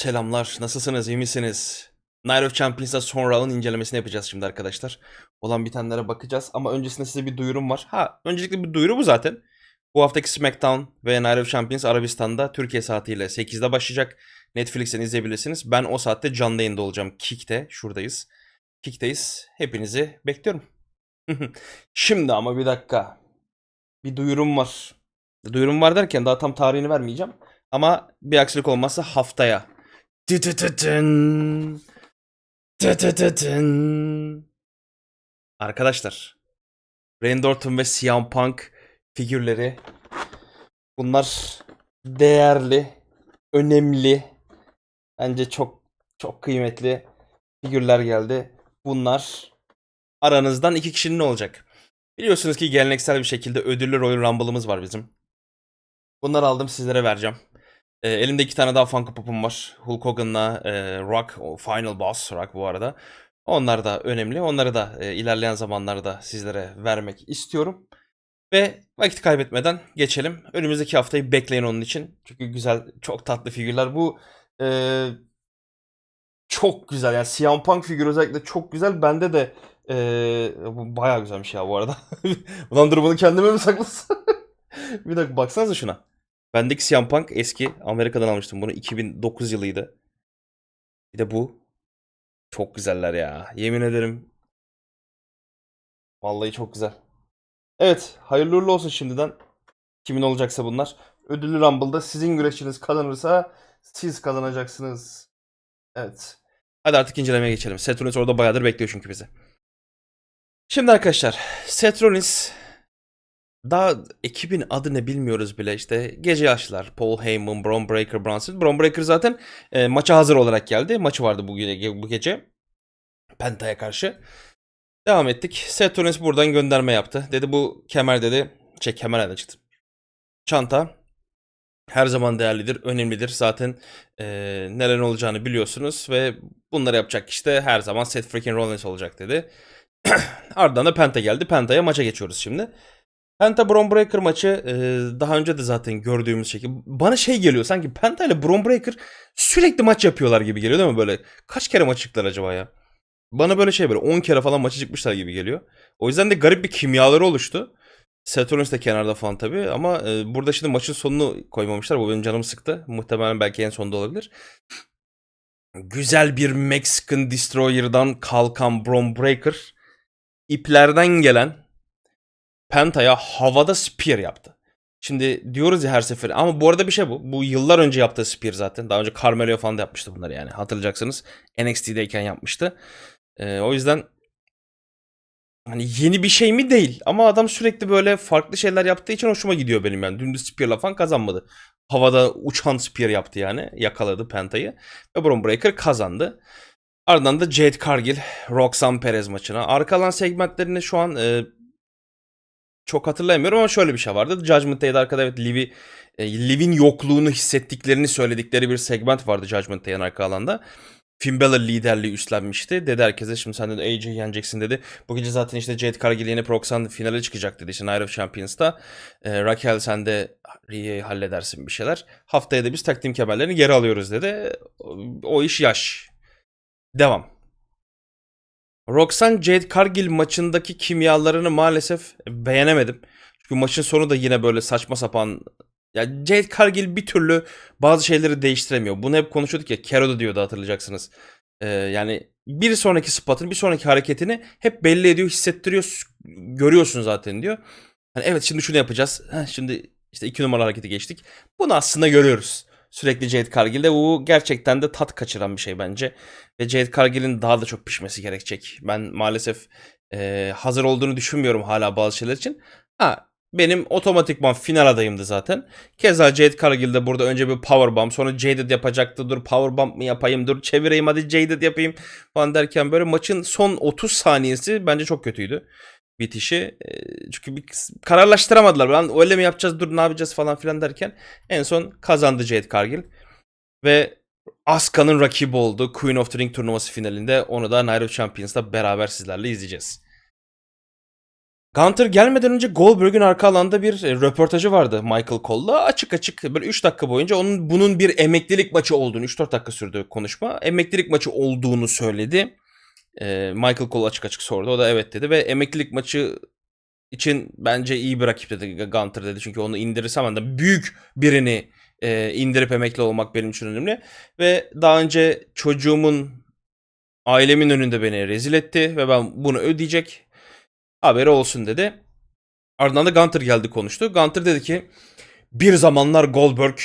Selamlar, nasılsınız, iyi misiniz? Night of Champions'da son round'un incelemesini yapacağız şimdi arkadaşlar. Olan bitenlere bakacağız ama öncesinde size bir duyurum var. Ha, öncelikle bir duyuru bu zaten. Bu haftaki SmackDown ve Night of Champions Arabistan'da Türkiye saatiyle 8'de başlayacak. Netflix'ten izleyebilirsiniz. Ben o saatte canlı yayında olacağım. Kick'te, şuradayız. Kick'teyiz. Hepinizi bekliyorum. Şimdi ama bir dakika. Bir duyurum var. Duyurum var derken daha tam tarihini vermeyeceğim. Ama bir aksilik olmazsa haftaya. Arkadaşlar. Randy Orton ve CM Punk figürleri. Bunlar değerli, önemli, bence çok çok kıymetli figürler geldi. Bunlar aranızdan iki kişinin ne olacak? Biliyorsunuz ki geleneksel bir şekilde ödüllü Royal Rumble'ımız var bizim. Bunları aldım sizlere vereceğim. E, elimde iki tane daha Funko Pop'um var. Hulk Hogan'la e, Rock, Final Boss Rock bu arada. Onlar da önemli. Onları da e, ilerleyen zamanlarda sizlere vermek istiyorum. Ve vakit kaybetmeden geçelim. Önümüzdeki haftayı bekleyin onun için. Çünkü güzel, çok tatlı figürler. Bu e, çok güzel. Yani CM Punk figürü özellikle çok güzel. Bende de e, bu bayağı güzelmiş ya bu arada. Ulan dur bunu kendime mi saklasın? bir dakika baksanıza şuna. Bendeki CM Punk eski. Amerika'dan almıştım bunu. 2009 yılıydı. Bir de bu. Çok güzeller ya. Yemin ederim. Vallahi çok güzel. Evet. Hayırlı uğurlu olsun şimdiden. Kimin olacaksa bunlar. Ödüllü Rumble'da sizin güreşiniz kazanırsa siz kazanacaksınız. Evet. Hadi artık incelemeye geçelim. Seth Rollins orada bayağıdır bekliyor çünkü bizi. Şimdi arkadaşlar. Seth Rollins daha ekibin adını bilmiyoruz bile işte gece yaşlılar Paul Heyman, Braun Breaker, Bronson. Braun Breaker zaten e, maça hazır olarak geldi. Maçı vardı bu, bu gece. Penta'ya karşı. Devam ettik. Seth Rollins buradan gönderme yaptı. Dedi bu kemer dedi. Şey kemer nereden çıktı? Çanta her zaman değerlidir, önemlidir. Zaten e, neler olacağını biliyorsunuz ve bunları yapacak işte her zaman Seth freaking Rollins olacak dedi. Ardından da Penta geldi. Penta'ya maça geçiyoruz şimdi. Penta Braun Breaker maçı e, daha önce de zaten gördüğümüz şekilde bana şey geliyor sanki Penta ile Braun Breaker sürekli maç yapıyorlar gibi geliyor değil mi böyle? Kaç kere maç çıktılar acaba ya? Bana böyle şey böyle 10 kere falan maçı çıkmışlar gibi geliyor. O yüzden de garip bir kimyaları oluştu. Rollins de kenarda falan tabii ama e, burada şimdi maçın sonunu koymamışlar. Bu benim canımı sıktı. Muhtemelen belki en sonda olabilir. Güzel bir Mexican Destroyer'dan kalkan Braun Breaker iplerden gelen Penta'ya havada spear yaptı. Şimdi diyoruz ya her sefer ama bu arada bir şey bu. Bu yıllar önce yaptığı spear zaten. Daha önce Carmelo falan da yapmıştı bunları yani. Hatırlayacaksınız. NXT'deyken yapmıştı. Ee, o yüzden hani yeni bir şey mi değil ama adam sürekli böyle farklı şeyler yaptığı için hoşuma gidiyor benim yani. Dümdüz spear'la falan kazanmadı. Havada uçan spear yaptı yani. Yakaladı Penta'yı. Ve Braun Breaker kazandı. Ardından da Jade Cargill, Roxanne Perez maçına. Arkalan segmentlerini şu an e, çok hatırlayamıyorum ama şöyle bir şey vardı. Judgment Day'de arkada evet Liv'i e, Liv'in yokluğunu hissettiklerini söyledikleri bir segment vardı Judgment Day'in arka alanda. Finn Balor liderliği üstlenmişti. Dedi herkese şimdi sen de AJ'yi yeneceksin dedi. Bu gece zaten işte Jade Cargill yenip Roxanne finale çıkacak dedi. İşte Night of Champions'ta. E, Raquel sen de Rhea'yı halledersin bir şeyler. Haftaya da biz team kemerlerini geri alıyoruz dedi. O, o iş yaş. Devam. Roxanne Jade Cargill maçındaki kimyalarını maalesef beğenemedim. Çünkü maçın sonu da yine böyle saçma sapan ya Jade Cargill bir türlü bazı şeyleri değiştiremiyor. Bunu hep konuşuyorduk ya. Kero da diyordu hatırlayacaksınız. Ee, yani bir sonraki spot'ını, bir sonraki hareketini hep belli ediyor, hissettiriyor. Görüyorsun zaten diyor. Hani evet şimdi şunu yapacağız. Heh, şimdi işte iki numara hareketi geçtik. Bunu aslında görüyoruz. Sürekli Jade Cargill'de bu gerçekten de tat kaçıran bir şey bence. Ve Jade Cargill'in daha da çok pişmesi gerekecek. Ben maalesef e, hazır olduğunu düşünmüyorum hala bazı şeyler için. Ha benim otomatikman final adayımdı zaten. Keza Jade Cargill de burada önce bir powerbomb sonra Jaded yapacaktı. Dur powerbomb mı yapayım dur çevireyim hadi Jaded yapayım falan derken böyle maçın son 30 saniyesi bence çok kötüydü bitişi. E, Çünkü bir kararlaştıramadılar. Lan öyle mi yapacağız dur ne yapacağız falan filan derken en son kazandı Jade Cargill. Ve Asuka'nın rakibi oldu. Queen of the Ring turnuvası finalinde. Onu da Night of Champions'ta beraber sizlerle izleyeceğiz. Gunter gelmeden önce Goldberg'ün arka alanda bir e, röportajı vardı Michael Cole'la. Açık açık böyle 3 dakika boyunca onun bunun bir emeklilik maçı olduğunu, 3-4 dakika sürdü konuşma. Emeklilik maçı olduğunu söyledi. Michael Cole açık açık sordu. O da evet dedi ve emeklilik maçı için bence iyi bir rakip dedi Gunter dedi. Çünkü onu indirirsem de büyük birini indirip emekli olmak benim için önemli. Ve daha önce çocuğumun ailemin önünde beni rezil etti ve ben bunu ödeyecek haberi olsun dedi. Ardından da Gunter geldi konuştu. Gunter dedi ki bir zamanlar Goldberg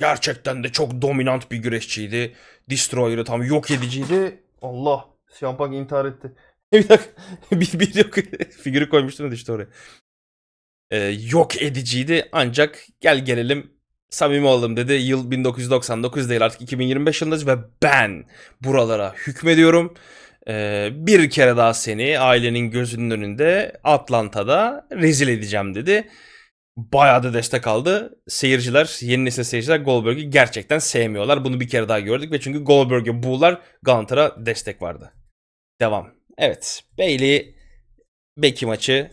gerçekten de çok dominant bir güreşçiydi. Destroyer'ı tam yok ediciydi. Allah. CM Punk intihar etti. bir dakika. bir, bir yok. Figürü koymuştum da işte oraya. Ee, yok ediciydi ancak gel gelelim samimi olalım dedi. Yıl 1999 değil artık 2025 yılındayız ve ben buralara hükmediyorum. Ee, bir kere daha seni ailenin gözünün önünde Atlanta'da rezil edeceğim dedi. Bayağı da destek aldı. Seyirciler, yeni nesil seyirciler Goldberg'i gerçekten sevmiyorlar. Bunu bir kere daha gördük ve çünkü Goldberg'e buğular Gunter'a destek vardı. Devam. Evet. Bailey Becky maçı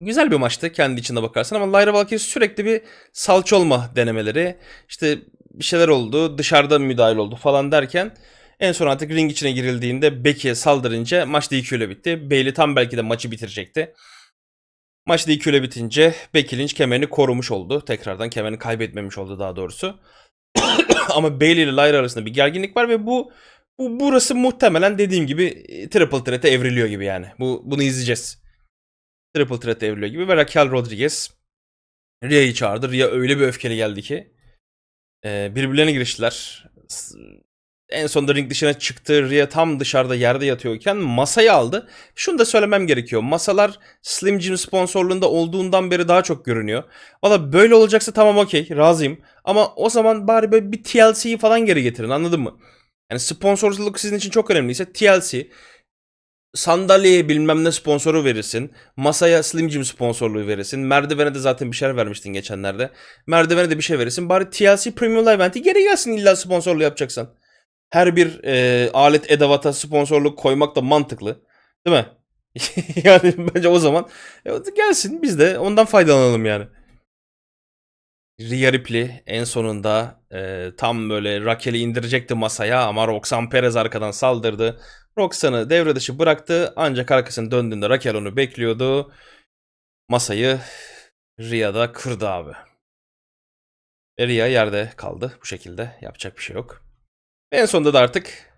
güzel bir maçtı kendi içinde bakarsan ama Lyra Valkyrie sürekli bir salça olma denemeleri işte bir şeyler oldu dışarıda müdahil oldu falan derken en son artık ring içine girildiğinde Becky'ye saldırınca maç DQ ile bitti. Bailey tam belki de maçı bitirecekti. Maç DQ ile bitince Becky Lynch kemerini korumuş oldu. Tekrardan kemerini kaybetmemiş oldu daha doğrusu. Ama Bailey ile Lyra arasında bir gerginlik var ve bu, bu burası muhtemelen dediğim gibi e, Triple Threat'e evriliyor gibi yani. Bu bunu izleyeceğiz. Triple Threat'e evriliyor gibi ve Raquel Rodriguez Rhea'yı çağırdı. Rhea öyle bir öfkeli geldi ki e, birbirlerine giriştiler. En sonunda ring dışına çıktı. Rhea tam dışarıda yerde yatıyorken masayı aldı. Şunu da söylemem gerekiyor. Masalar Slim Jim sponsorluğunda olduğundan beri daha çok görünüyor. Valla böyle olacaksa tamam okey razıyım. Ama o zaman bari böyle bir TLC'yi falan geri getirin anladın mı? Yani sponsorluk sizin için çok önemliyse TLC sandalyeye bilmem ne sponsoru verirsin. Masaya Slim Jim sponsorluğu verirsin. Merdivene de zaten bir şeyler vermiştin geçenlerde. Merdivene de bir şey verirsin. Bari TLC Premium Live Event'i geri gelsin illa sponsorluğu yapacaksan. Her bir e, alet edevata sponsorluk koymak da mantıklı. Değil mi? yani bence o zaman e, gelsin biz de ondan faydalanalım yani. Rhea Ripley en sonunda e, tam böyle Raquel'i indirecekti masaya ama Roxanne Perez arkadan saldırdı. Roxanne'ı devre dışı bıraktı ancak arkasını döndüğünde Raquel onu bekliyordu. Masayı Rhea'da kırdı abi. Ve Rhea yerde kaldı bu şekilde. Yapacak bir şey yok. En sonunda da artık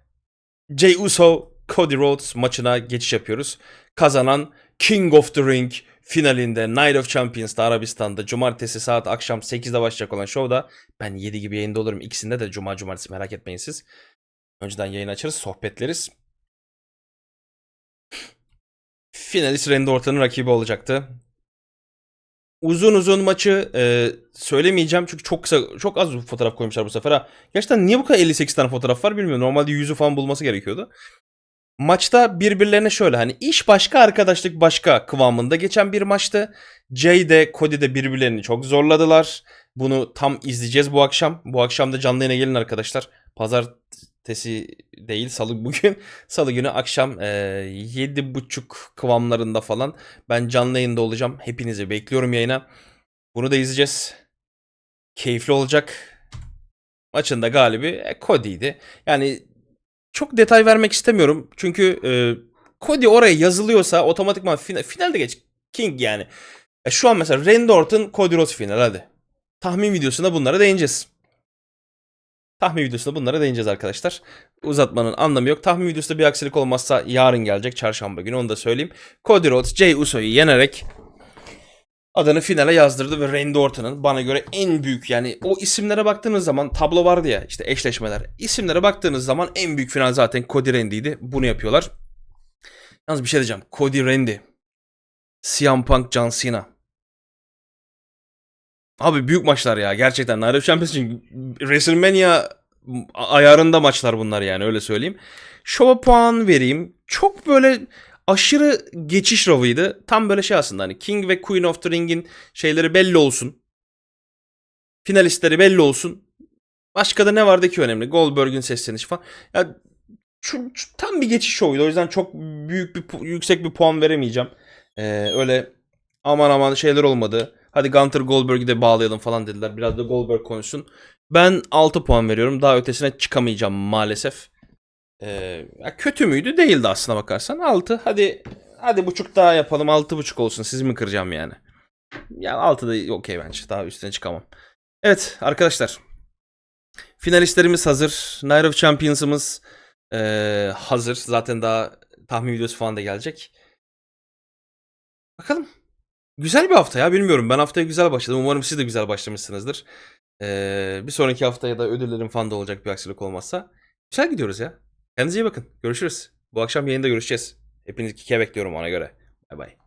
Jey Uso Cody Rhodes maçına geçiş yapıyoruz. Kazanan King of the Ring finalinde Night of Champions'ta Arabistan'da cumartesi saat akşam 8'de başlayacak olan şovda ben 7 gibi yayında olurum. İkisinde de cuma cumartesi merak etmeyin siz. Önceden yayın açarız, sohbetleriz. Finalist Randy Orton'un rakibi olacaktı. Uzun uzun maçı e, söylemeyeceğim çünkü çok kısa çok az fotoğraf koymuşlar bu sefer ha. Gerçekten niye bu kadar 58 tane fotoğraf var bilmiyorum. Normalde 100'ü falan bulması gerekiyordu. Maçta birbirlerine şöyle hani iş başka arkadaşlık başka kıvamında geçen bir maçtı. Jay de Cody de birbirlerini çok zorladılar. Bunu tam izleyeceğiz bu akşam. Bu akşam da canlı yayına gelin arkadaşlar. Pazartesi değil salı bugün. Salı günü akşam e, 7.30 kıvamlarında falan ben canlı yayında olacağım. Hepinizi bekliyorum yayına. Bunu da izleyeceğiz. Keyifli olacak. Maçın da galibi e, Cody'ydi. Yani çok detay vermek istemiyorum. Çünkü e, Cody oraya yazılıyorsa otomatikman final, finalde geç. King yani. E, şu an mesela Randy Orton, Cody Rhodes final hadi. Tahmin videosunda bunlara değineceğiz. Tahmin videosunda bunlara değineceğiz arkadaşlar. Uzatmanın anlamı yok. Tahmin videosunda bir aksilik olmazsa yarın gelecek çarşamba günü onu da söyleyeyim. Cody Rhodes, Jey Uso'yu yenerek adını finale yazdırdı ve Randy Orton'un bana göre en büyük yani o isimlere baktığınız zaman tablo vardı ya işte eşleşmeler. İsimlere baktığınız zaman en büyük final zaten Cody Randy'ydi. Bunu yapıyorlar. Yalnız bir şey diyeceğim. Cody Randy. CM Punk John Cena. Abi büyük maçlar ya gerçekten. Night of Champions için WrestleMania ayarında maçlar bunlar yani öyle söyleyeyim. Şova puan vereyim. Çok böyle aşırı geçiş ravıydı. Tam böyle şey aslında hani King ve Queen of the Ring'in şeyleri belli olsun. Finalistleri belli olsun. Başka da ne vardı ki önemli? Goldberg'ün seslenişi falan. Ya şu, şu- tam bir geçiş şovuydu. O yüzden çok büyük bir yüksek bir puan veremeyeceğim. Ee, öyle aman aman şeyler olmadı. Hadi Gunter Goldberg'i de bağlayalım falan dediler. Biraz da Goldberg konuşsun. Ben 6 puan veriyorum. Daha ötesine çıkamayacağım maalesef. Ee, kötü müydü? Değildi aslına bakarsan. 6. Hadi hadi buçuk daha yapalım. 6.5 olsun. Sizi mi kıracağım yani? Ya 6 da okey bence. Daha üstüne çıkamam. Evet arkadaşlar. Finalistlerimiz hazır. Night of Champions'ımız ee, hazır. Zaten daha tahmin videosu falan da gelecek. Bakalım. Güzel bir hafta ya bilmiyorum. Ben haftaya güzel başladım. Umarım siz de güzel başlamışsınızdır. Ee, bir sonraki haftaya da ödüllerim falan da olacak bir aksilik olmazsa. Güzel gidiyoruz ya. Kendinize iyi bakın. Görüşürüz. Bu akşam yayında görüşeceğiz. Hepinizi kike bekliyorum ona göre. Bay bay.